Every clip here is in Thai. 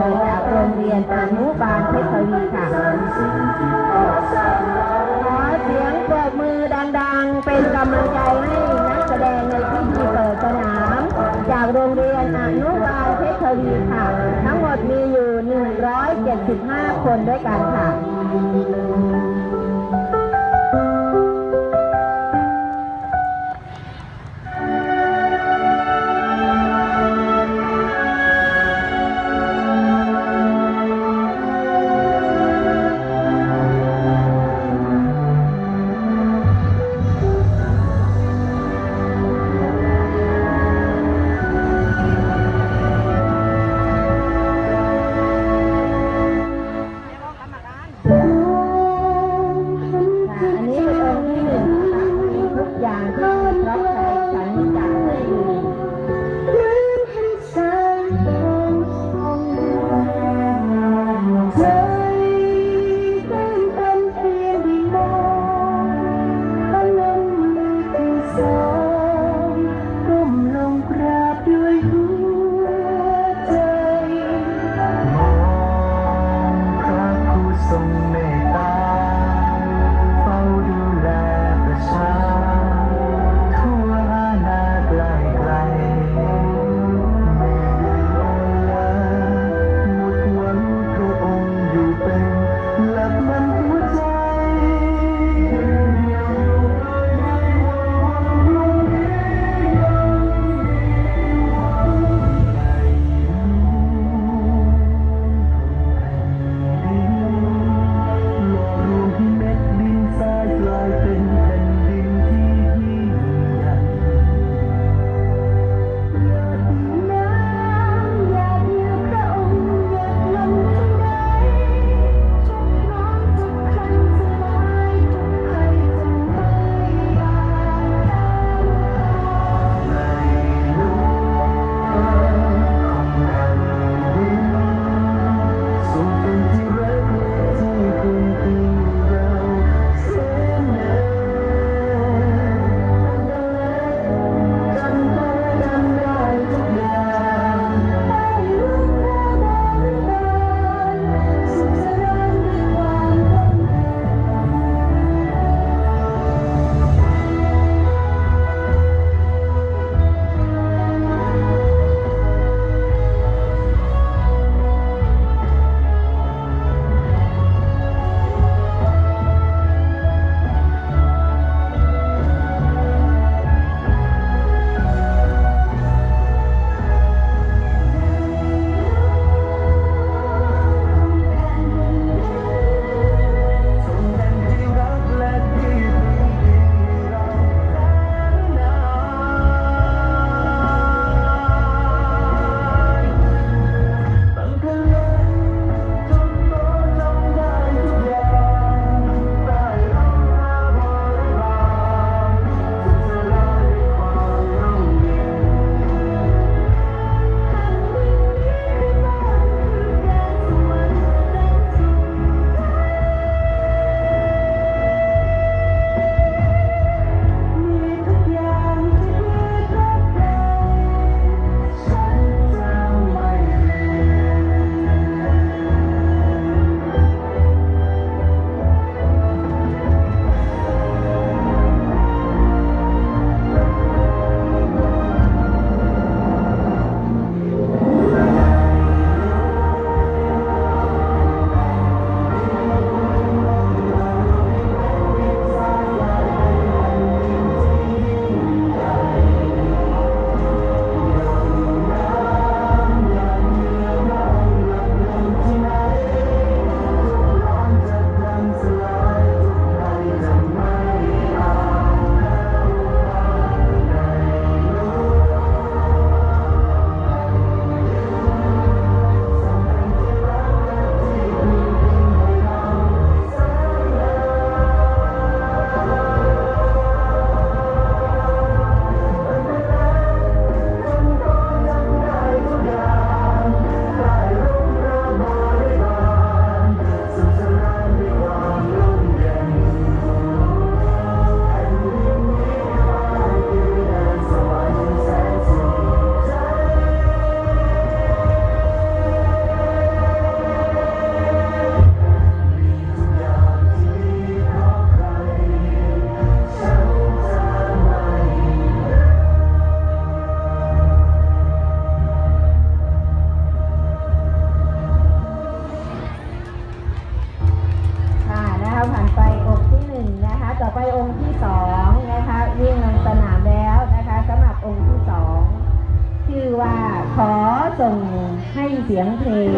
จากโรงเรียนอนุบาลเพชรวีค่ะ ขอเสียงปรบมือดังๆ เป็นกำลังใจให้นักแสดงในพิธีเปิดสนาม จากโรงเรียนอนุบาลเพชรวีค่ะ ทั้งหมดมีอยู่ 175 คนด้วยกันค่ะ ส่งให้เสียงเพลง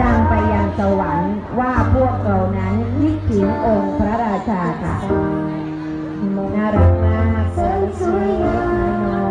ดังไปยังสวรรค์ว่าพวกเรานั้นคิดถึงองค์พระราชาค่ะน่ารักมากสวยงาม